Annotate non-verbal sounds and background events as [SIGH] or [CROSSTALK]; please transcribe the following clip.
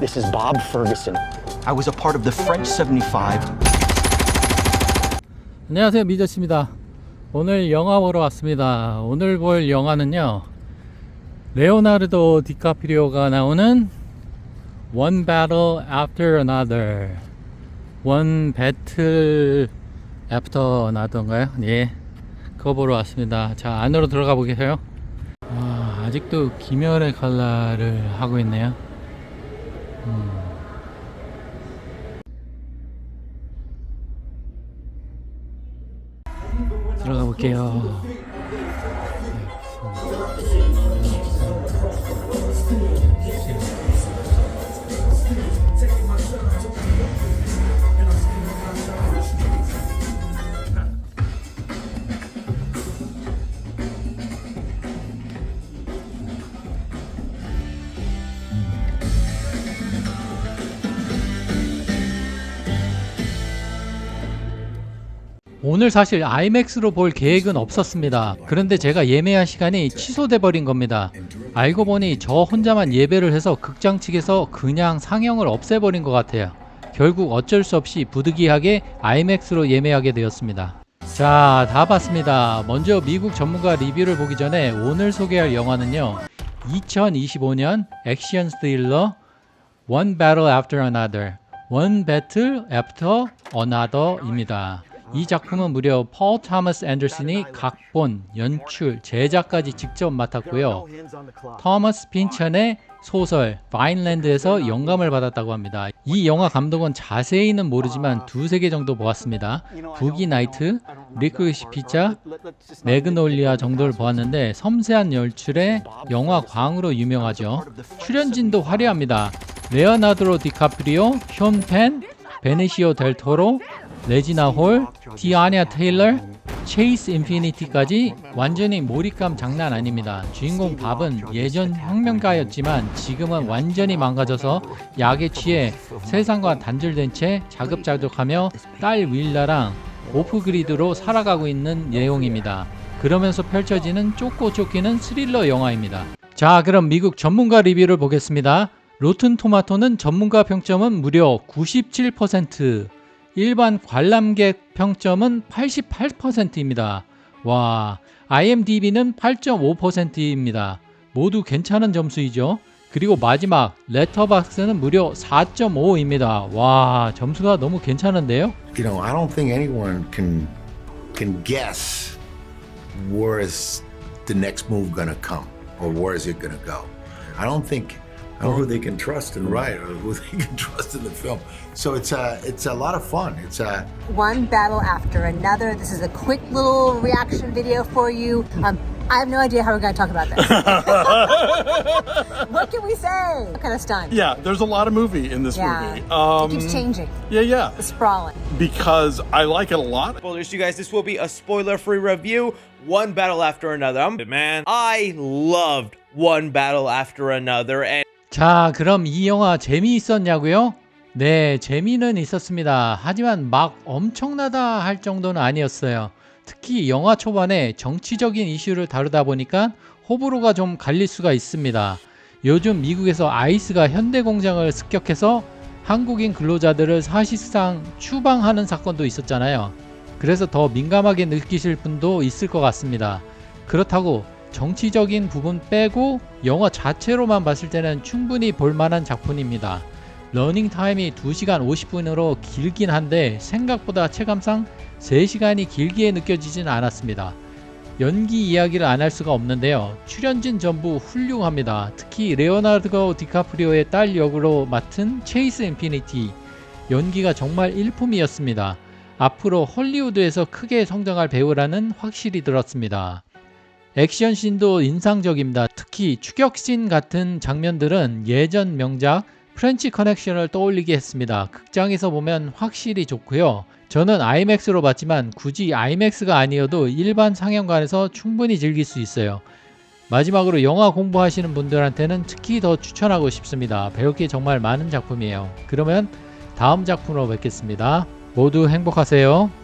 This is Bob Ferguson. I was a part of the French 75. 안녕하세요 미저씨입니다 오늘 영화 보러 왔습니다 오늘 볼 영화는요 레오나르도 디카프리오가 나오는 One Battle After Another One Battle After Another인가요? 예 그거 보러 왔습니다 자 안으로 들어가 보겠어요 아, 아직도 김열의 칼라를 하고 있네요 음. 들어가 볼게요. 오늘 사실 IMAX로 볼 계획은 없었습니다. 그런데 제가 예매한 시간이 취소돼 버린 겁니다. 알고 보니 저 혼자만 예배를 해서 극장 측에서 그냥 상영을 없애버린 것 같아요. 결국 어쩔 수 없이 부득이하게 IMAX로 예매하게 되었습니다. 자, 다 봤습니다. 먼저 미국 전문가 리뷰를 보기 전에 오늘 소개할 영화는요. 2025년 액션 스릴러 One Battle After Another, One Battle After Another입니다. 이 작품은 무려 폴 타머스 앤더슨이 각본, 연출, 제작까지 직접 맡았고요. 토머스 핀천의 소설 바인랜드에서 영감을 받았다고 합니다. 이 영화 감독은 자세히는 모르지만 두세 개 정도 보았습니다. 부기 나이트, 리크시 피자, 매그놀리아 정도를 보았는데 섬세한 연출에 영화 광으로 유명하죠. 출연진도 화려합니다. 레오나드로 디카프리오, 숀 펜, 베네시오 델 토로, 레지나 홀, 디아냐 테일러, 체이스 인피니티까지 완전히 몰입감 장난 아닙니다. 주인공 밥은 예전 혁명가였지만 지금은 완전히 망가져서 약에 취해 세상과 단절된 채 자급자족하며 딸 윌라랑 오프그리드로 살아가고 있는 내용입니다. 그러면서 펼쳐지는 쫓고 쫓기는 스릴러 영화입니다. 자, 그럼 미국 전문가 리뷰를 보겠습니다. 로튼 토마토는 전문가 평점은 무려 97%, 일반 관람객 평점은 88%입니다. 와, IMDb는 8.5%입니다. 모두 괜찮은 점수이죠. 그리고 마지막 레터박스는 무려 4.5입니다. 와, 점수가 너무 괜찮은데요? you know, I don't think anyone can can guess where is the next move to come or where is it to go. I don't think or who they can trust and right or who [LAUGHS] they can trust in the film. So it's a it's a lot of fun. It's a one battle after another. This is a quick little reaction video for you. Um, I have no idea how we're going to talk about this. [LAUGHS] what can we say? What kind of stunt? Yeah, there's a lot of movie in this Yeah. movie. Um, it keeps changing. yeah, yeah. The sprawling. Because I like it a lot. spoilers, you guys. This will be a spoiler-free review. One battle after another. I'm man. I loved one battle after another, and 자, 그럼 이 영화 재미있었냐고요? 네, 재미는 있었습니다. 하지만 막 엄청나다 할 정도는 아니었어요. 특히 영화 초반에 정치적인 이슈를 다루다 보니까 호불호가 좀 갈릴 수가 있습니다. 요즘 미국에서 아이스가 현대 공장을 습격해서 한국인 근로자들을 사실상 추방하는 사건도 있었잖아요. 그래서 더 민감하게 느끼실 분도 있을 것 같습니다. 그렇다고 정치적인 부분 빼고 영화 자체로만 봤을 때는 충분히 볼만한 작품입니다. 러닝 타임이 2시간 50분으로 길긴 한데 생각보다 체감상 3시간이 길게 느껴지진 않았습니다. 연기 이야기를 안 할 수가 없는데요. 출연진 전부 훌륭합니다. 특히 레오나르도 디카프리오의 딸 역으로 맡은 체이스 인피니티 연기가 정말 일품이었습니다. 앞으로 헐리우드에서 크게 성장할 배우라는 확실히 들었습니다. 액션 씬도 인상적입니다. 특히 추격씬 같은 장면들은 예전 명작 프렌치 커넥션을 떠올리게 했습니다. 극장에서 보면 확실히 좋고요. 저는 IMAX로 봤지만 굳이 IMAX가 아니어도 일반 상영관에서 충분히 즐길 수 있어요. 마지막으로 영화 공부하시는 분들한테는 특히 더 추천하고 싶습니다. 배울 게 정말 많은 작품이에요. 그러면 다음 작품으로 뵙겠습니다. 모두 행복하세요.